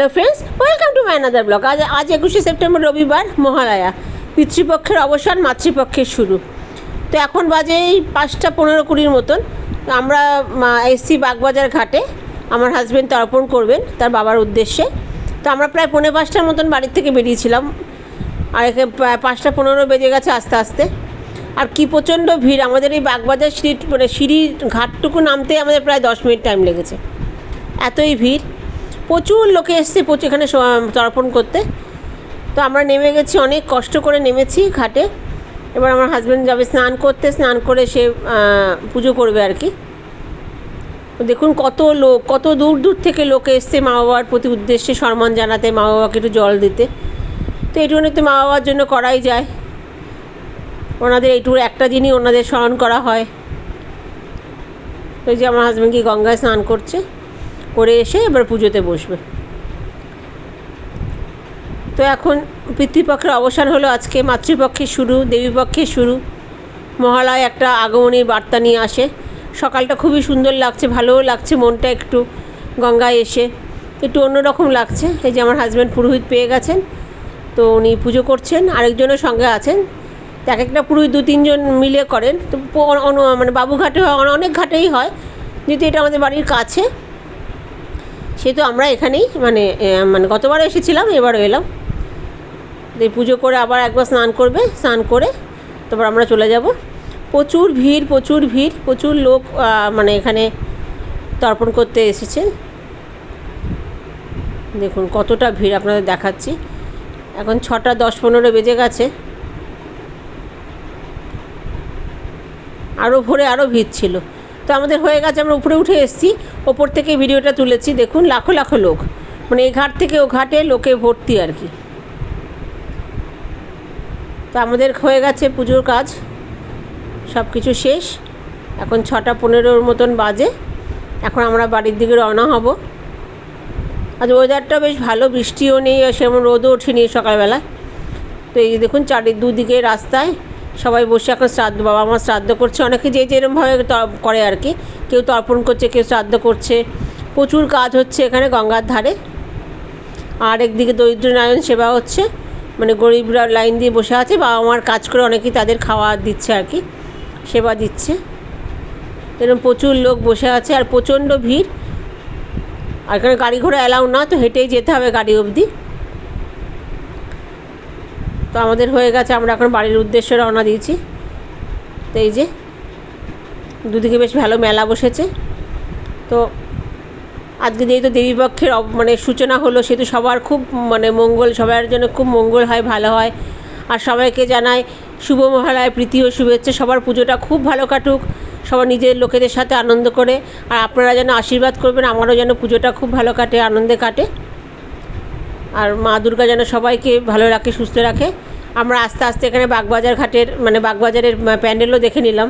Hello friends welcome to my another blog আজ আজ একুশে সেপ্টেম্বর, রবিবার, মহালয়া। পিতৃপক্ষের অবসান, মাতৃপক্ষের শুরু। তো এখন বাজে এই পাঁচটা পনেরো কুড়ির মতন। আমরা এসছি বাগবাজার ঘাটে। আমার হাজব্যান্ড তর্পণ করবেন, তার বাবার উদ্দেশ্যে। তো আমরা প্রায় পৌনে পাঁচটার মতন বাড়ির থেকে বেরিয়েছিলাম। আর এখানে পাঁচটা পনেরো বেজে গেছে আস্তে আস্তে। আর কি প্রচণ্ড ভিড়, আমাদের এই বাগবাজার সিঁড়ি মানে সিঁড়ির ঘাটটুকু নামতে আমাদের প্রায় দশ মিনিট টাইম লেগেছে। এতই ভিড়। প্রচুর লোকে এসছে, প্রচুর এখানে তর্পণ করতে। তো আমরা নেমে গেছি, অনেক কষ্ট করে নেমেছি ঘাটে। এবার আমার হাজব্যান্ড যাবে স্নান করতে, স্নান করে সে পুজো করবে আর কি। দেখুন কত লোক, কত দূর দূর থেকে লোক এসছে মা বাবার প্রতি উদ্দেশ্যে সম্মান জানাতে মা বাবাকে একটু জল দিতে। তো এইটুকুনি তো মা বাবার জন্য করাই যায়। ওনাদের এইটুকু একটা দিনই ওনাদের স্মরণ করা হয়। এই যে আমার হাজব্যান্ড কি গঙ্গায় স্নান করছে। করে এসে এবার পুজোতে বসবে। তো এখন পিতৃপক্ষের অবসান হলো, আজকে মাতৃপক্ষের শুরু, দেবীপক্ষের শুরু। মহালয় একটা আগমনীর বার্তা নিয়ে আসে। সকালটা খুবই সুন্দর লাগছে, ভালোও লাগছে, মনটা একটু গঙ্গায় এসে। একটু অন্যরকম লাগছে, এই যে আমার হাজব্যান্ড পুরোহিত পেয়ে গেছেন, তো উনি পুজো করছেন আরেকজনের সঙ্গে আছেন। এক একটা পুরোহিত দু তিনজন মিলে করেন। তো মানে বাবুঘাটে অনেক ঘাটেই হয়, যেহেতু এটা আমাদের বাড়ির কাছে। সেহেতু আমরা এখানেই মানে মানে গতবারও এসেছিলাম, এবারও এলাম। পুজো করে আবার একবার স্নান করবে, স্নান করে তারপর আমরা চলে যাব। প্রচুর ভিড় প্রচুর ভিড়, প্রচুর লোক মানে এখানে তর্পণ করতে এসেছে। দেখুন কতটা ভিড় আপনাদের দেখাচ্ছি। এখন ছটা দশ পনেরো বেজে গেছে। আরও ভোরে আরও ভিড় ছিল। তো আমাদের হয়ে গেছে, আমরা উপরে উঠে এসেছি, ওপর থেকে ভিডিওটা তুলেছি, দেখুন, লাখো লাখো লোক। মানে এই ঘাট থেকে ও ঘাটে লোকে ভর্তি আর কি। তো আমাদের হয়ে গেছে পুজোর কাজ সব কিছু শেষ। এখন ছটা পনেরোর মতন বাজে, এখন আমরা বাড়ির দিকে রওনা হব। আজ ওয়েদারটা বেশ ভালো, বৃষ্টিও নেই, আর রোদও ওঠেনি সকালবেলা তো এই দেখুন, চারি দুদিকে রাস্তায় সবাই বসে এখন শ্রাদ্ধ, বাবা মা শ্রাদ্ধ করছে। অনেকে যে যেরমভাবে করে আর কি। কেউ তর্পণ করছে, কেউ শ্রাদ্ধ করছে। প্রচুর কাজ হচ্ছে এখানে গঙ্গার ধারে। আর একদিকে দরিদ্র নারায়ণ সেবা হচ্ছে। মানে গরিবরা লাইন দিয়ে বসে আছে। বাবা মার কাজ করে অনেকেই তাদের খাওয়া দিচ্ছে আর কি, সেবা দিচ্ছে। এরকম প্রচুর লোক বসে আছে আর প্রচণ্ড ভিড়। আর এখানে গাড়ি ঘোড়া অ্যালাউ না, তো হেঁটেই যেতে হবে গাড়ি অবধি। তো আমাদের হয়ে গেছে, আমরা এখন বাড়ির উদ্দেশ্যে রওনা দিয়েছি। তো এই যে, দুদিকে বেশ ভালো মেলা বসেছে। তো আজকে যেহেতু দেবীপক্ষের মানে সূচনা হলো, সেহেতু সবার খুব মানে মঙ্গল, সবার জন্য খুব মঙ্গল হয়, ভালো হয়। আর সবাইকে জানায় শুভ মহালয়, প্রীতি ও শুভেচ্ছা। সবার পুজোটা খুব ভালো কাটুক, সবার নিজের লোকেদের সাথে আনন্দ করে। আর আপনারা যেন আশীর্বাদ করবেন, আমারও যেন পুজোটা খুব ভালো কাটে, আনন্দে কাটে। আর মা দুর্গা যেন সবাইকে ভালো রাখে, সুস্থ রাখে। আমরা আস্তে আস্তে এখানে বাগবাজার ঘাটের মানে বাগবাজারের প্যান্ডেলও দেখে নিলাম।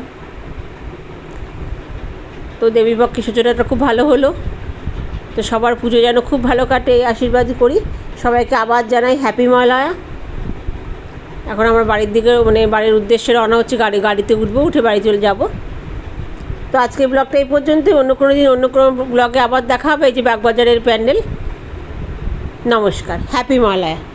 তো দেবীপক্ষের সূচনাটা খুব ভালো হলো। তো সবার পুজো যেন খুব ভালো কাটে আশীর্বাদ করি। সবাইকে আবার জানাই হ্যাপি মহালয়া এখন আমার বাড়ির দিকে মানে বাড়ির উদ্দেশ্যে রওনা হচ্ছে, গাড়ি, গাড়িতে উঠবো, উঠে বাড়ি চলে যাব। তো আজকের ব্লগটা এই পর্যন্তই। অন্য কোনো দিন, অন্য কোনো ব্লগে আবার দেখা হবে, এই যে বাগবাজারের প্যান্ডেল। নমস্কার হ্যাপি মহালয়া